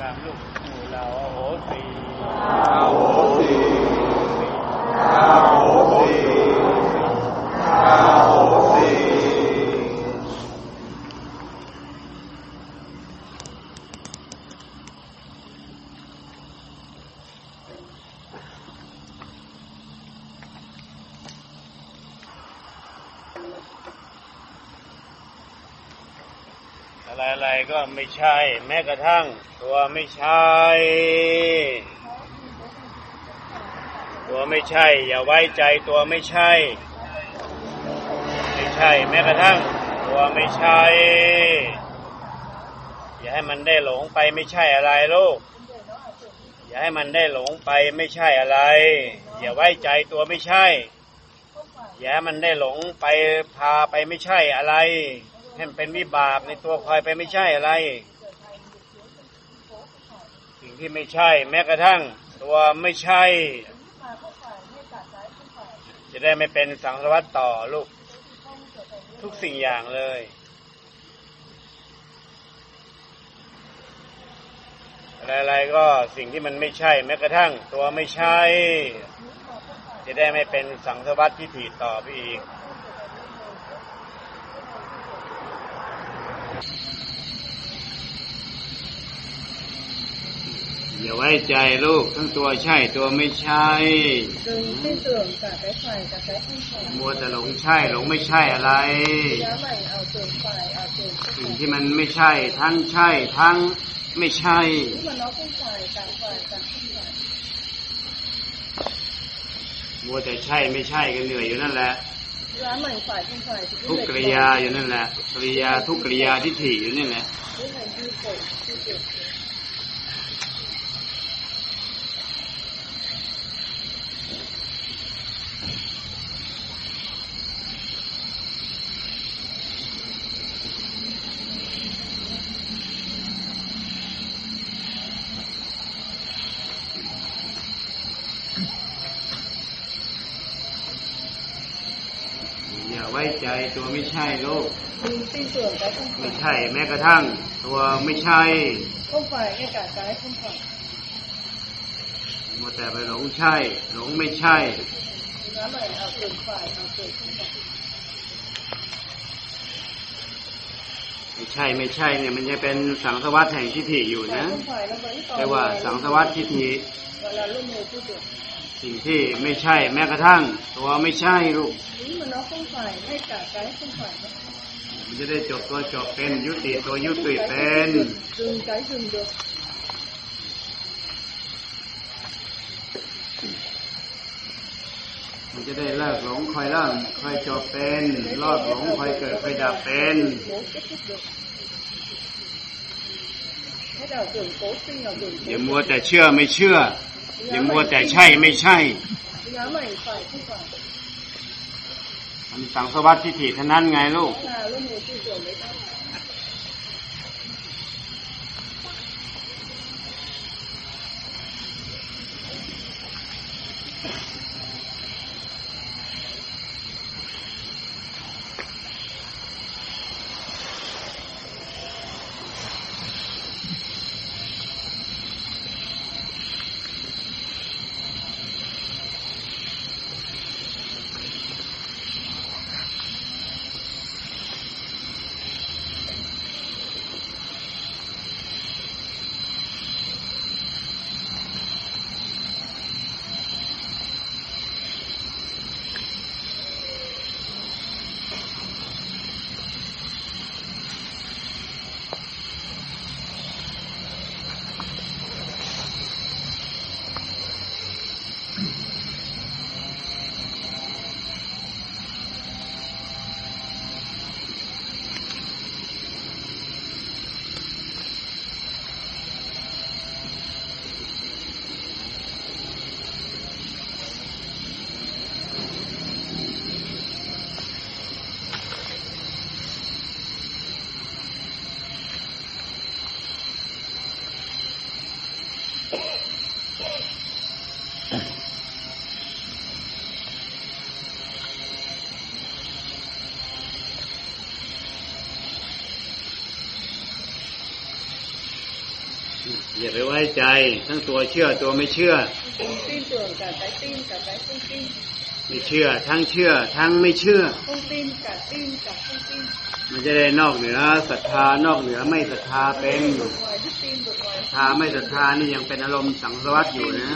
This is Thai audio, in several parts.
กรรมลูกหมู่เราอโหสีอาโหสิอาโหสิอาโหสิ อะไรอะไรๆ ก็ไม่ใช่ แม้กระทั่ง ตัวไม่ใช่ ตัวไม่ใช่ อย่าไว้ใจตัวไม่ใช่ ไม่ใช่ แม้กระทั่ง ตัวไม่ใช่ อย่าให้มันได้หลงไปไม่ใช่อะไรลูกอย่าให้มันได้หลงไปไม่ใช่อะไร อย่าไว้ใจตัวไม่ใช่ อย่าให้มันได้หลงไปพาไปไม่ใช่อะไร ให้มันเป็นวิบากในตัวคอยไปไม่ใช่อะไร สิ่งที่ไม่ใช่ แม้กระทั่ง ตัวไม่ใช่ จะได้ไม่เป็นสังสารวัตต่อลูก ทุกสิ่งอย่างเลยอะไรๆก็สิ่งที่มันไม่ใช่ แม้กระทั่ง ตัวไม่ใช่ จะได้ไม่เป็นสังสารวัตที่ถีต่อไปอีก อย่าไว้ใจลูกทั้งตัวใช่ตัวไม่ใช่ đừng tin tưởng cả cái phải cả cái không phải มัวแต่หลงใช่หลงไม่ใช่อะไร giá mày ảo tưởng phải ảo tưởng không สิ่ง phải ที่มันไม่ใช่ ทั้งใช่ ทั้งไม่ใช่ nhưng mà nó không phải càng phải càng không phải มัวแต่ใช่ไม่ใช่กันเหนื่อยอยู่นั่นแหละ giá mày phải không phải thì ทุก cứ ก lệch ริ đầu. ยาอยู่นั่นแหละกริยาทุกกริยาทิฏฐิอยู่นี่แหละ cái hành vi khổ tư tưởng อย่าไว้ใจตัวไม่ใช่ลูก đừng tin tưởng cái không ไม่ใช่ แม้กระทั่ง ตัวไม่ใช่ไมัวแต่ไปหลงใช่ หลงไม่ใช่ไม่ใช่ไม่ใช่เนี่ยมันจะเป็นสังสวัสดิ์แห่งทิฏฐิอยู่นะแต่ว่าสังสวัสดิ์ทิฏฐิสิ่งที่ไม่ใช่แม้กระทั่ง ตัวไม่ใช่ลูกนี่มันน้องควงไฟให้การจ่ายควงไฟ มันจะได้จบตัวจบเป็นยุติตัวยุติเป็น dừng, dừng cái dừng được มันจะได้เลิกหลงคอยเริ่มคอยจบเป็นรอดหลงคอยเกิดคอยดับเป็นอย่ามัวแต่เชื่อไม่เชื่ออย่ามัวแต่ใช่ไม่ใช่ มันสังสวัตทิฏฐิเท่านั้นไงลูก ว้ใจ ทั้งตัวเชื่อตัวไม่เชื่อ ไม่เชื่อ ทั้งเชื่อ ทั้งไม่เชื่อ มันจะได้นอกเหนือศรัทธานอกเหนือไม่ศรัทธาเป็นศรัทธาไม่ศรัทธานี่ยังเป็นอารมณ์สังสวัสดอยู่นะ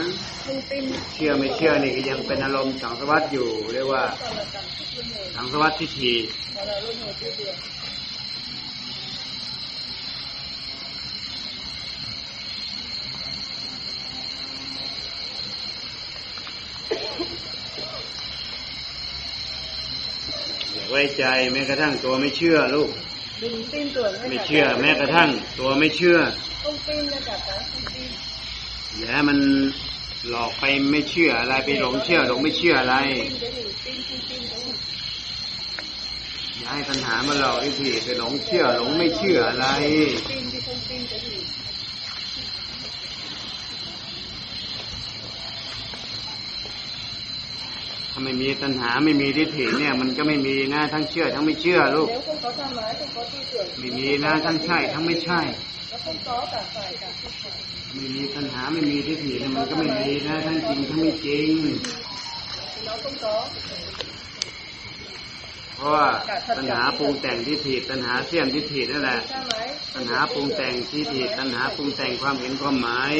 เชื่อไม่เชื่อนี่ก็ยังเป็นอารมณ์สังสวัสดอยู่เรียกว่า สังสวัสดทิฏฐิ hoặc là luân hồi tư tưởng อย่า ไว้ใจ แม้กระทั่งตัวไม่เชื่อลูก đừng tin tưởng ngay ไม่ cả เชื่อ cái แม้กระทั่ง ตัวไม่เชื่อ không tin ngay cả cái không tin อย่าให้มันหลอกไปไม่เชื่ออะไรไปหลงเชื่อหลงไม่เชื่ออะไร tin cái gì tin không tin cái gì อย่าให้ปัญหามาหลอกทิฏฐิไปหลงเชื่อหลงไม่เชื่ออะไร ถ้าไม่มีตัณหาไม่มีทิฏฐิเนี่ย มันก็ไม่มีนะทั้งเชื่อ ทั้งไม่เชื่อลูก nếu không có tham ái không có tư tưởng ไม่มีนะทั้งใช่ ทั้งไม่ใช่ nó không có cả phải cả không phải ไม่มีตัณหาไม่มีทิฏฐิเนี่ยมันก็ไม่มีนะทั้งจริงทั้งไม่จริง thì nó không có เพราะว่าตัณหาปรุงแต่งทิฏฐิตัณหาเสี่ยมทิฏฐินั่นแหละ tham ái ตัณหาปรุงแต่งทิฏฐิตัณหาปรุงแต่งความเห็นความหมาย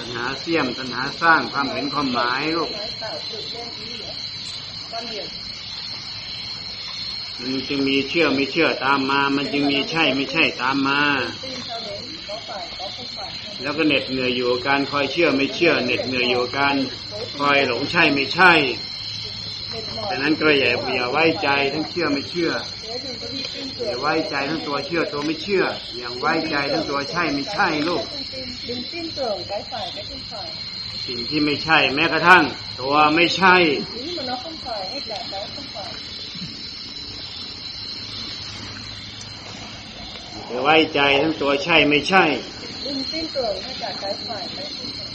ตัณหาเสี่ยมตัณหาสร้างความเห็นความหมายลูกมันจึงมีเชื่อไม่เชื่อตามมา มันจึงมีใช่ไม่ใช่ตามมา แล้วก็เหน็ดเหนื่อยอยู่การคอยเชื่อไม่เชื่อเหน็ดเหนื่อยอยู่การคอยหลงใช่ไม่ใช่ ดังนั้นก็อย่าอย่าไว้ใจทั้งเชื่อไม่เชื่ออย่าไว้ใจทั้งตัวเชื่อตัวไม่เชื่อ อย่างไว้ใจทั้งตัวใช่ไม่ใช่ลูกสิ่งที่ไม่ใช่ แม้กระทั่ง ตัวไม่ใช่จะไว้ใจทั้งตัวใช่ไม่ใช่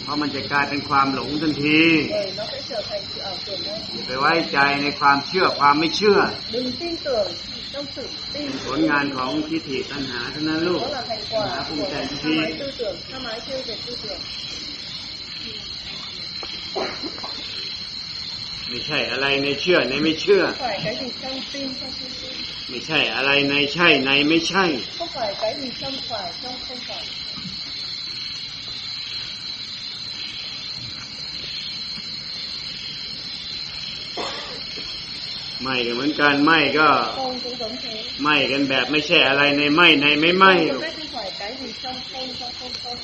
เพราะมันจะกลายเป็นความหลงทันที bởi nó sẽ trở thành sự ảo tưởng ngay อย่าไปไว้ใจในความเชื่อความไม่เชื่อ đừng tin tưởng trong sự tin ผลงานของทิฏฐิตัณหาเท่านั้นลูก đó là thành quả của tham ái tư tưởng tham ái tiêu diệt tư tưởng ไม่ใช่อะไรในเชื่อในไม่เชื่อ không phải cái gì trong tin trong không tin ไม่ใช่อะไรในใช่ในไม่ใช่ phải ไม่ก็เหมือนกันไม่ก็ không cũng giống thế ไม่กันแบบไม่ใช่อะไรในไม่ในไม่ไม่ không ลูก có cách không phải cái gì trong không trong không không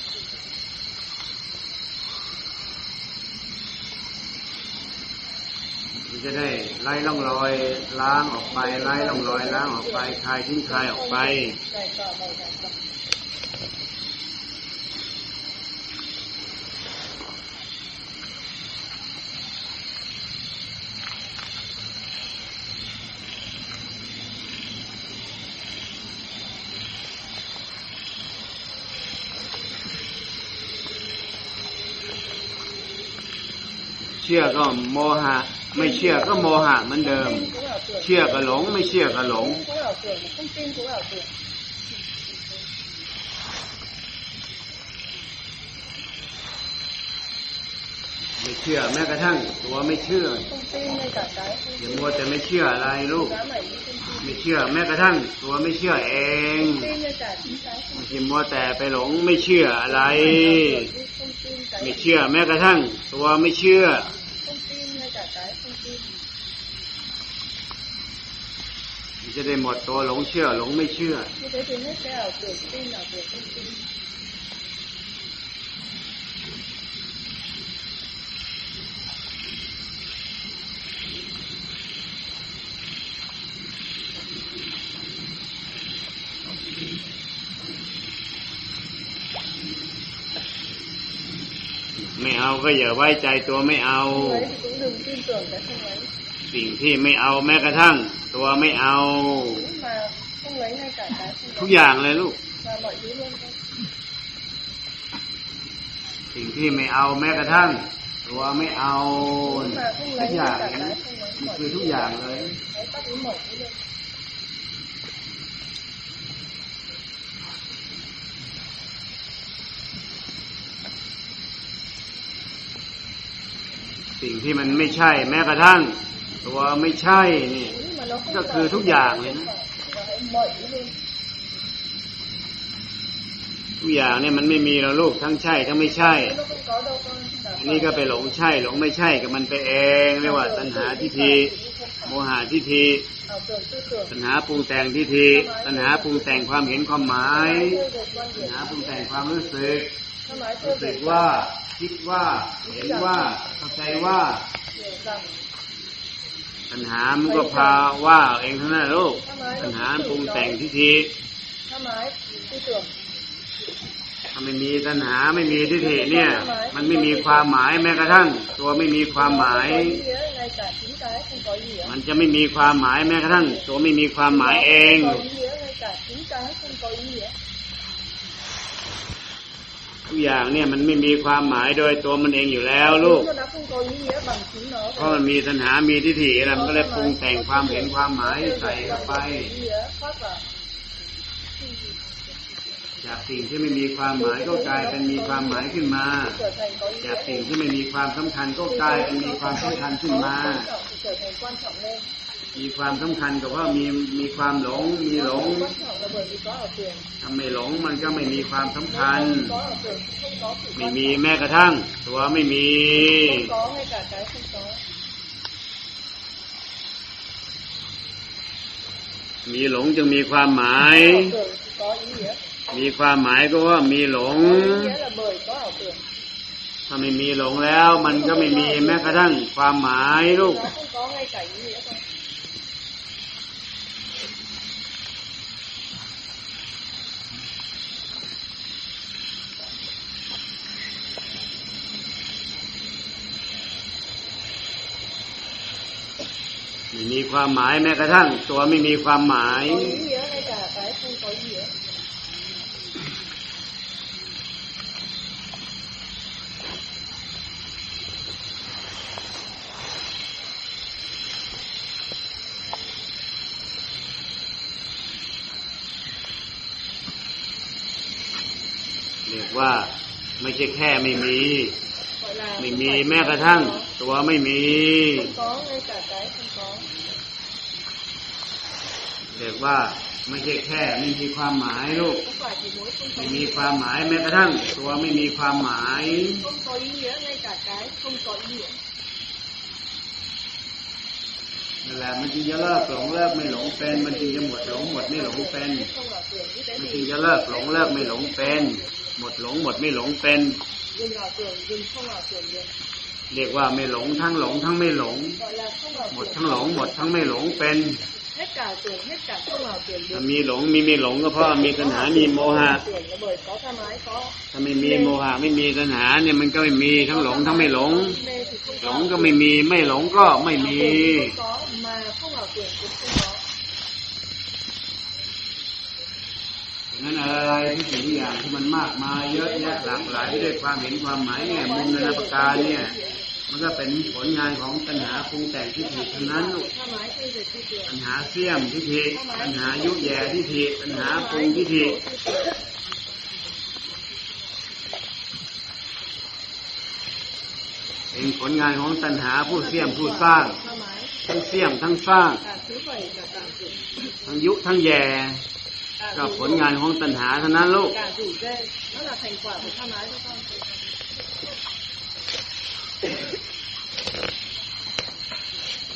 มันจะได้ไล่ล่องรอยล้างออกไปไล่ล่องรอยล้างออกไปคลายทิ้งคลายออกไป ชื่อก็โมหะ ไม่เชื่อก็โมหะเหมือนเดิม เชื่อก็หลง ไม่เชื่อก็หลง ไม่เชื่อแม้กระทั่งตัวไม่เชื่ออย่ามัวแต่ไม่เชื่ออะไรลูก ไม่เชื่อแม้กระทั่ง ตัวไม่เชื่อเอง tin ngay cả chính cái không อย่ามัวแต่ไปหลงไม่เชื่ออะไร ไม่เชื่อแม้กระทั่ง ตัวไม่เชื่อ không tin ngay cả cái không tin มันจะได้หมดตัวหลงเชื่อหลงไม่เชื่อ ไม่เอาก็อย่าไว้ใจตัวไม่เอา không ấy thì cũng đừng tin tưởng cái không ấy สิ่งที่ไม่เอาแม้กระทั่ง ตัวไม่เอา nhưng mà không lấy ngay cả cái không ทุก lấy อย่างเลยลูก và mọi thứ luôn thôi สิ่งที่ไม่เอาแม้กระทั่ง ตัวไม่เอา nhưng mà không ทุ lấy กอย่าง ngay cả นะ cái không lấy มัน mọi คือ thứ ทุกอย่างเลย สิ่งที่มันไม่ใช่ แม้กระทั่ง ตัวไม่ใช่นี่ nhưng mà nó không Các phải cứ thúc giảng không này nó. phải, và hãy mẩy lên ทุกอย่างเนี่ยมันไม่มีแล้วลูกทั้งใช่ทั้งไม่ใช่ อันนี้ก็ไปหลงใช่ หลงไม่ใช่กับมันไปเองเรียกว่าตัณหาทิฏฐิโมหะทิฏฐิตัณหาปรุงแต่งทิฏฐิตัณหาปรุงแต่งความเห็นความหมายตัณหาปรุงแต่งความรู้สึกรู้สึกว่า คิดว่า เห็นว่า เข้าใจว่า hiểu rằng ตัณหามันก็พาว่าเองเท่านั้นลูกตัณหาปรุงแต่งทิฏฐิถ้าหมาย tư tưởng ถ้าไม่มีตัณหาไม่มีทิฏฐิเนี่ย มันไม่มีความหมายแม้กระทั่ง ตัวไม่มีความหมาย มันจะไม่มีความหมายแม้กระทั่ง ตัวไม่มีความหมายเอง ทุกอย่างเนี่ยมันไม่มีความหมายโดยตัวมันเองอยู่แล้วลูก Nếu mà nó không có ý nghĩa bằng chính nó เพราะมันมีตัณหา มีทิฏฐินะมันก็เลยปรุงแต่งความเห็นความหมายใส่เข้าไป ý nghĩa khác vào จากสิ่งที่ไม่มีความหมายก็กลายเป็นมีความหมายขึ้นมา trở thành có ý จาก nghĩa สิ่งที่ไม่มีความสำคัญก็กลายเป็นมีความสำคัญขึ้นมา มีความสำคัญกับว่ามีมีความหลงมีหลงถ้าไม่หลงมันก็ไม่มีความสำคัญ ไม่มีแม้กระทั่ง ตัวไม่มีมีหลงจึงมีความหมาย มีความหมายก็ว่ามีหลง ถ้าไม่มีหลงแล้ว มันก็ไม่มีแม้กระทั่งความหมายลูก ไม่มีความหมายแม้กระทั่ง ตัวไม่มีความหมาย เรียกว่าไม่ใช่แค่ไม่มี ไม่มีแม้กระทั่ง ตัวไม่มี không có ngay cả cái không có เรียกว่าไม่ใช่แค่ไม่มีความหมายลูกไม่มีความหมายแม้กระทั่งตัวไม่มีความหมายนั่นแหละมันจึงจะเลิกหลงเลิกไม่หลงเป็นมันจึงจะหมดหลงหมดไม่หลงเป็นมันจึงจะเลิกหลงเลิกไม่หลงเป็นหมดหลงหมดไม่หลงเป็นเรียกว่าไม่หลงทั้งหลงทั้งไม่หลง หมดทั้งหลงหมดทั้งไม่หลงเป็น hết cả ảo tưởng hết cả không ảo tưởng ถ้า được มีหลงมีไม่หลงก็เพราะมีตัณหามีโมหะถ้าไม่มีโมหะไม่มีตัณหาเนี่ยมันก็ไม่มีทั้งหลงทั้งไม่หลง หลงก็ไม่มีไม่หลงก็ไม่มีดังนั้นอะไรที่สิ่งอย่างที่มันมากมายเยอะแยะหลากหลายด้วยความเห็นความหมายแง่ยมุมนานาประการเนี่ย มันก็เป็นผลงานของตัณหาปรุงแต่งที่ผิดทั้งนั้นลูก tham ái xây dựng tư tưởng ปัญหาเสี่ยมทิฏฐิปัญหายุแย่ทิฏฐิปัญหาปรุงทิฏฐิเป็นผลงานของตัณหาผู้เสี่ยมผู้สร้าง tham ái ทั้งเสี่ยมทั้งสร้าง cả thứ bảy cả cảm tưởng ทั้งยุทั้งแย่ cả ก็ rủ ผลงานของตัณหาเท่านั้นลูก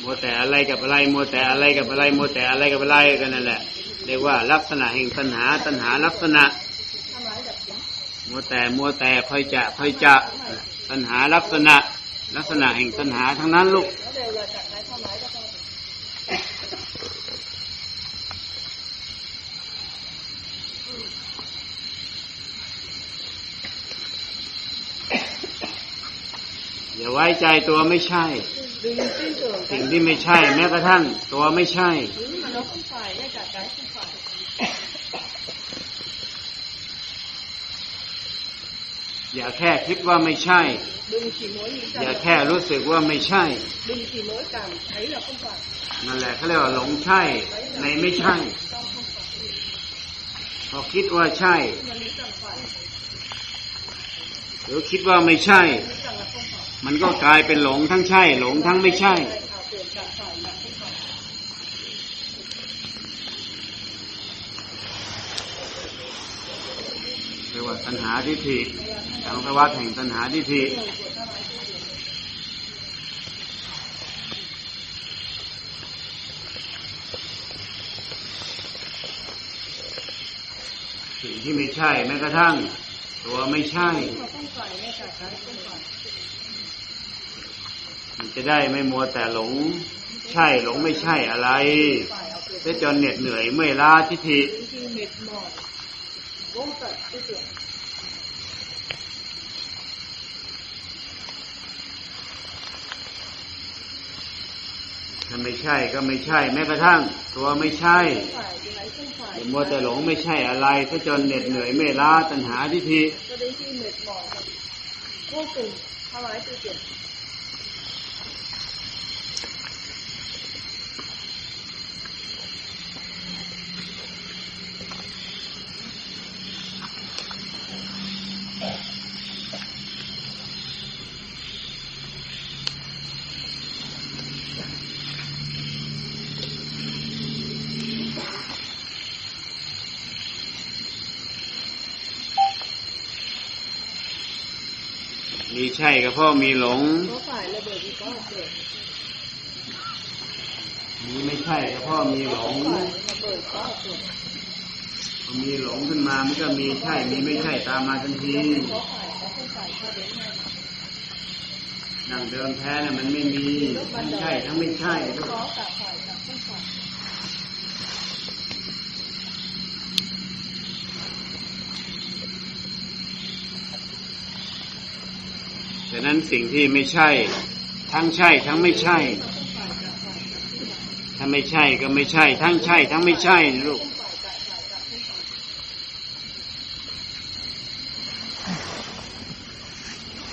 มัวแต่อะไรกับอะไรมัวแต่อะไรกับอะไรมัวแต่อะไรกับอะไรกันนั่นแหละเรียกว่าลักษณะแห่งตัณหาตัณหาลักษณะมัวแต่มัวแต่คอยจะคอยจะตัณหาลักษณะ ลักษณะแห่งตัณหาทั้งนั้นลูกอย่าไว้ใจตัวไม่ใช่ สิ่งที่ไม่ใช่ แม้กระทั่งตัวไม่ใช่อย่าแค่คิดว่าไม่ใช่ อย่าแค่รู้สึกว่าไม่ใช่ นั่นแหละเขาเรียกว่าหลงใช่ ในไม่ใช่ พอคิดว่าใช่ หรือคิดว่าไม่ใช่ มันก็กลายเป็นหลงทั้งใช่ หลงทั้งไม่ใช่ เรียกว่าตัณหาทิฏฐิสังสวัฏแห่งตัณหาทิฏฐิสิ่งที่ไม่ใช่แม้กระทั่ง ตัวไม่ใช่ เราต้องฝ่ายไม่ จากการต้องฝ่ายมันจะได้ไม่มัวแต่หลง ใช่หลงไม่ใช่อะไรฝ่าจนเหน็ดเหนื่อยเมื่อยล้าทิฏฐิถ้าไม่ใช่ก็ไม่ใช่ แม้กระทั่ง ตัวไม่ใช่ไม่มัวแต่หลงไม่ใช่อะไรเสียจนเหน็ดเหนื่อยเมื่อยล้าตัณหาทิฏฐิ มีใช่ก็เพราะมีหลงก็ฝ่ายระเบิดอีกก็เปลี่ยนมีไม่ใช่ก็เพราะมีหลงฝ่ายระเบิดก็เปลี่ยนพอมีหลงขึ้นมามันก็มีใช่ มีไม่ใช่ตามมาทันทีก็ฝ่ายก็ต้งเดินมาดังเดิมแท้น่ะมันไม่มีทั้งใช่ทั้งไม่ใช่ทั้งฝ่าย ฉะนั้นสิ่งที่ไม่ใช่ ทั้งใช่ทั้งไม่ใช่ ถ้าไม่ใช่ก็ไม่ใช่ ทั้งใช่ ทั้งไม่ใช่นะลูก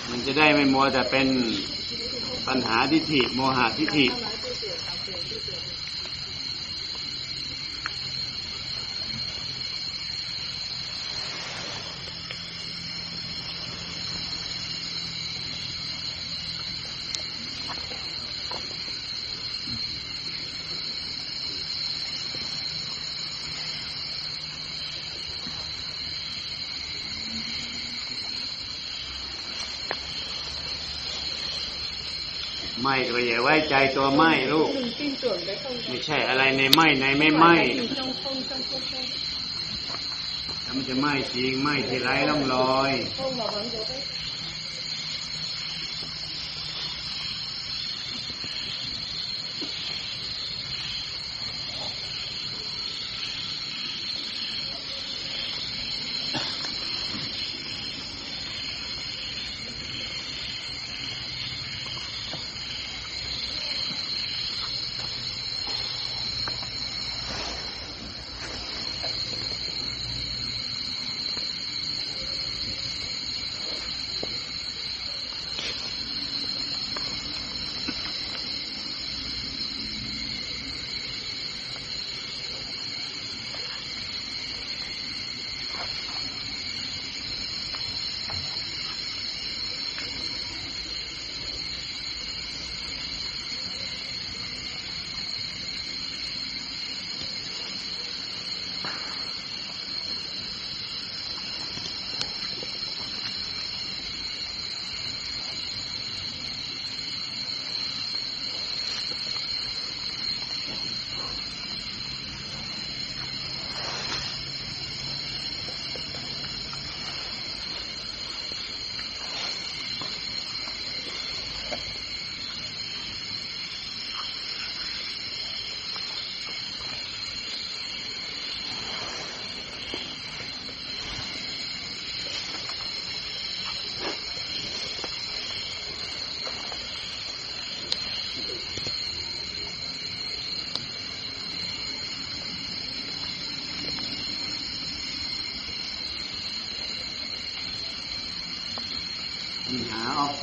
มันจะได้ไม่มัวแต่เป็นปัญหาทิฏฐิโมหะทิฏฐิ ทลายที่เปลี่ยนเอาเปลี่ยนที่เปลี่ยน ไม่ก็อย่าไว้ ใจตัวไหมลูก ไม่ใช่อะไรในไหมในไม่ไหมแล้วมันจะไหมจริงไหมทีไรล่องลอย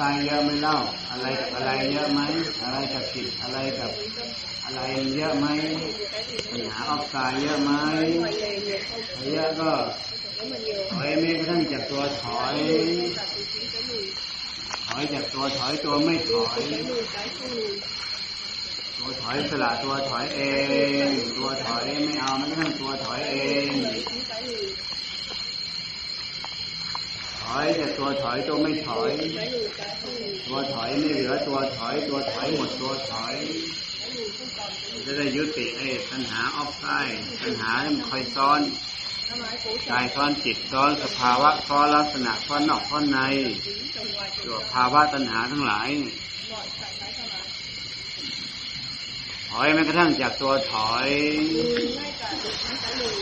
หาออกไซด์เยอะไหมเล่า อะไรกับอะไรเยอะไหมอะไรกับจิตอะไรกับอะไรเยอะไหมปัญหาออกไซด์เยอะไหมเยอะก็ถอยไม่กระทั่งจากตัวถอยตัดไปทิ้งก็มีถอยจากตัวถอยตัวไม่ถอยตัวถอยสละตัวถอยเอง ตัวถอยไม่เอาไม่ต้องตัวถอยเอง อยจากตัวถอยตัวไม่ถอย ตัวถอยไม่เหลือตัวถอย ตัวถอยหมดตัวถอยจะได้ยุติไอ้ปัญหาออฟไซด์ปัญหาที่มันคอยซ้อนกายซ้อนจิตซ้อนสภาวะซ้อนลักษณะซ้อนนอกซ้อนในตัวภาวะตัณหาทั้งหลายถอยแม้กระทั่งจากตัวถอย lùi ngay cả được những cái lùi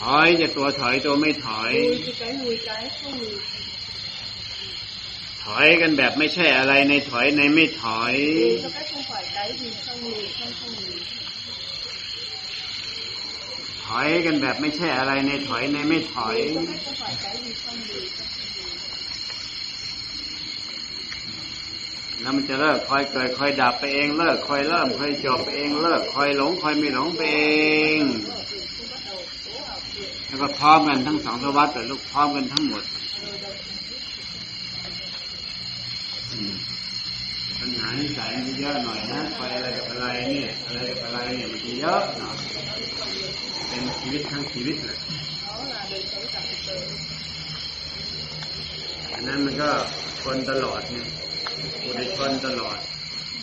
ถอยจากตัวถอยตัวไม่ถอย lùi thì cái lùi cái không lùi ถอยกันแบบไม่ใช่อะไรในถอยในไม่ถอย lùi theo cách không phải cái gì không lùi không không lùi ถอยกันแบบไม่ใช่อะไรในถอยในไม่ถอย lùi theo cách không phải cái gì không lùi không không lùi แล้วมันจะเลิกคอยเกิดคอยดับไปเองเลิกคอยเริ่มคอยจบไปเองเลิกคอยหลงคอยไม่หลงไปเอง แล้วก็พร้อมกันทั้งสองสวัสดิ์แต่ลูกพร้อมกันทั้งหมดปัญหานิสัยมันเยอะหน่อยนะคอยอะไรกับอะไรเนี่ยอะไรกับอะไรเนี่ยมันเยอะหน่อยเป็นชีวิตทั้งชีวิตเลยอันนั้นมันก็คนตลอดเนี่ยปุถุชนตลอด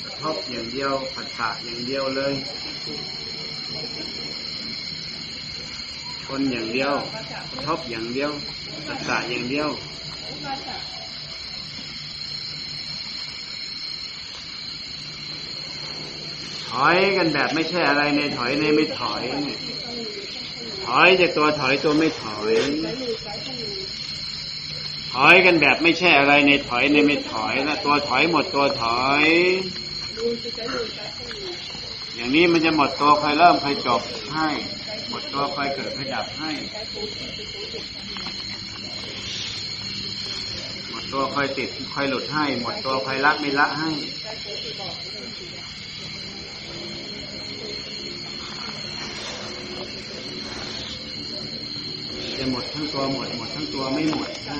กระทบอย่างเดียวผัดฉะอย่างเดียวเลย นอย่างเดียวกระทบอย่างเดียวผัดฉะอย่างเดียวถอยกันแบบไม่ใช่อะไรในถอยในไม่ถอยเนี่ยถอยจากตัวถอยตัวไม่ถอย ถอยกันแบบไม่ใช่อะไรในถอยในไม่ถอยแล้วตัวถอยหมดตัวถอย อย่างนี้มันจะหมดตัวใครเริ่มใครจบให้ หมดตัวใครเกิดใครดับให้ หมดตัวคอยติดคอยหลุดให้ หมดตัวคอยละไม่ละให้จะหมดทั้งตัวหมดหมดทั้งตัวไม่หมดให้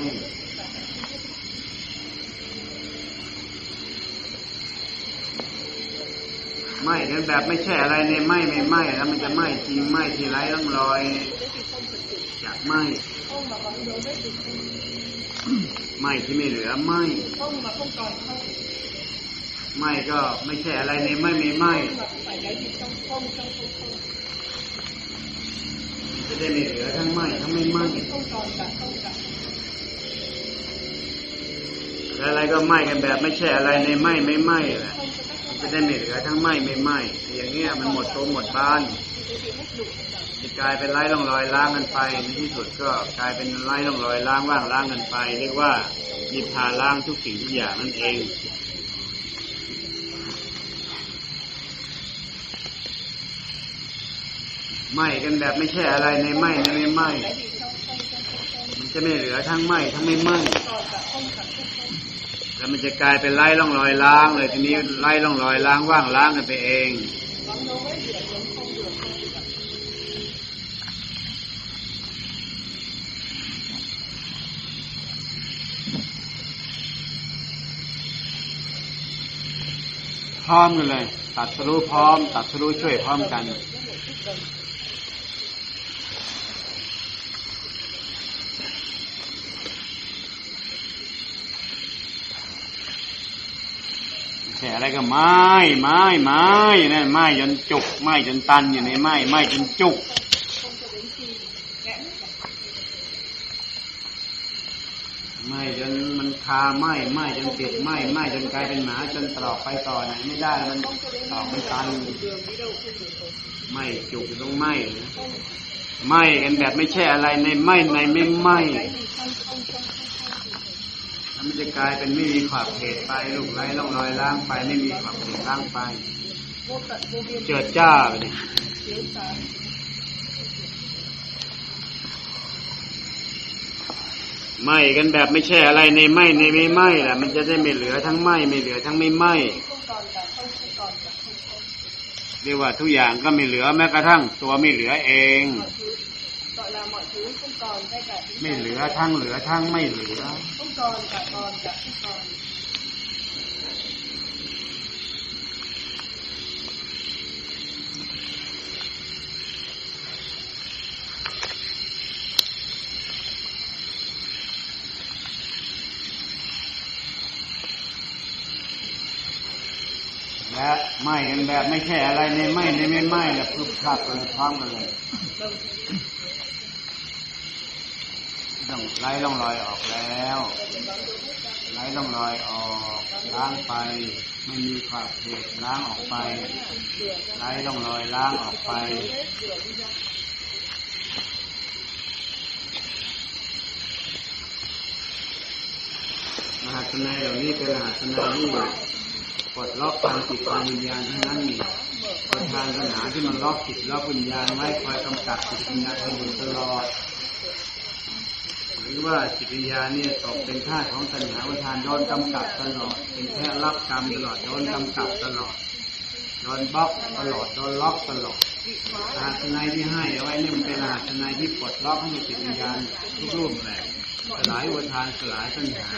ไหม้กันแบบไม่ใช่อะไรในไหม้ไม่ไหม้แล้วมันจะไหม้จริงไหม้ที่ไร้ร่องรอย thế thì không thực sự จากไหม้ไหม้ที่ไม่เหลือไหม้ไหม้ก็ไม่ใช่อะไรในไหม้ไม่ไหม้จะได้ไม่เหลือทั้งไหม้ทั้งไม่ไหม้อะไรก็ไหม้กันแบบไม่ใช่อะไรในไหม้ไม่ไหม้แหละ จะได้ไม่เหลือทั้งไหม้ไม่ไหม้อย่างเงี้ยมันหมดตัวหมดบ้านจะกลายเป็นไร้ร่องรอยล้างกันไปในที่สุดก็กลายเป็นไร้ร่องรอยล้างว่างล้างกันไป เรียกว่ามีพาล้างทุกสิ่งทุกอย่างนั่นเองไหม้กันแบบไม่ใช่อะไรในไหม้ในไม่ไหม้มันจะไม่เหลือทั้งไหม้ทั้งไม่ไหม้ แล้วมันจะกลายเป็นไร้ร่องรอยล้างเลยทีนี้ไร้ร่องรอยล้างว่างล้างกันไปเองพร้อมกันเลย ตัดสรู้พร้อม ตัดสรู้ช่วยพร้อมกัน rất là kích động แค่ อะไรก็ไม้ไม้ไม้นั่ไม้จนจุกไม้จนตันอยู่ในไม้ไม้จนจุกไม้จนมันคาไม้ไม้จนติดไม้ไม้จนกลายเป็นหมาจนตรอกไปต่อไหนไม่ได้มันตอกมันตันไม้จุกอยู่ตรงไม้นะ không ไม้กันแบบไม่ใช่อะไรในไม้ในไม่ไหม้ cái gì trong không trong không không thì แล้ว มันจะกลายเป็นไม่มีขอบเขตไปลูกไร้ร่องรอยล้างไป ไม่มีขอบเขตล้างไป เจิดจ้าไปเนี่ยไหมกันแบบไม่ใช่อะไรในไหมในไม่ไหมแหละมันจะได้ไม่เหลือทั้งไหมไม่เหลือทั้งไม่ไหมเรียกว่าทุกอย่างก็ไม่เหลือแม้กระทั่งตัวไม่เหลือเอง gọi là mọi thứ không còn ngay cả chúng ไม่ ta เหลือทั้งเหลือทั้งไม่เหลือ không còn cả còn cả không còn และไหม้กันแบบไม่ใช่อะไรในไหม้ในไม่ไหม้แล้วพลุกพลักกันพร้อมกันเลย องไล่ล่องรอยออกแล้วไล่ล่องรอยออกล้างไปไม่มีความเผ็ดล้างออกไปไล่ล่องรอยล้างออกไปมหาสนัยเหล่านี้เป็นมหาสนัยที่ปลดล็อกทางจิตทางวิญญาณทั้งนั้นนี่เป็นทางปัญหาที่มันล็อกจิตล็อกวิญญาณไว้คอยกำกับจิตวิญญาณให้อยู่ตลอด หรือว่าจิตวิญญาณเนี่ยตกเป็นท่าของตัณหาวิญญาณโดนกำกับตลอด เป็นแค่รับกรรมตลอดโดนกำกับตลอดโดนบล็อกตลอดโดนล็อกตลอดมหาสนัยที่ให้เอาไว้นี่มันเป็นมหาสนัยที่ปลดล็อกให้จิตวิญญาณทุกรูปแบบสลายอุทานสลายตัณหา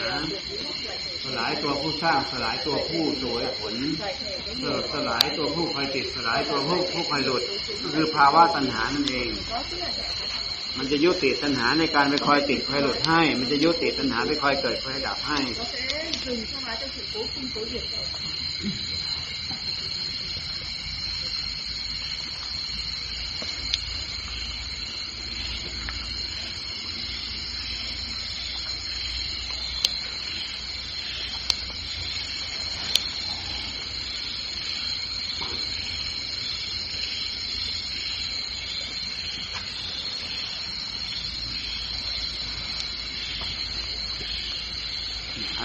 สลายตัวผู้สร้างสลายตัวผู้โดยผลสลายตัวผู้คอยติดสลายตัวผู้ผู้คอยหลุด คือภาวะตัณหานั่นเอง มันจะยุติตัณหาในการไปคอยติดคอยหลุดให้ มันจะยุติตัณหาไปคอยเกิดคอยดับให้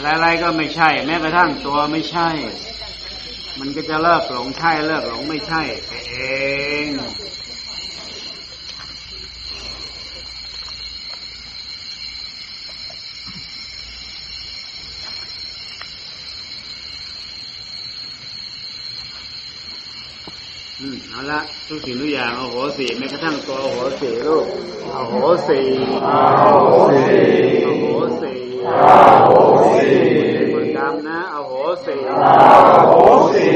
อะไรๆก็ไม่ใช่ แม้กระทั่งตัวไม่ใช่ มันก็จะเลิกหลงใช่เลิกหลงไม่ใช่เองอืมเอาละทุกสิ่งทุกอย่างโอโหสิแม้กระทั่งตัวโอโหสิลูกโอโหสิอาโห မနံအဟောစေမနံအဟောစေ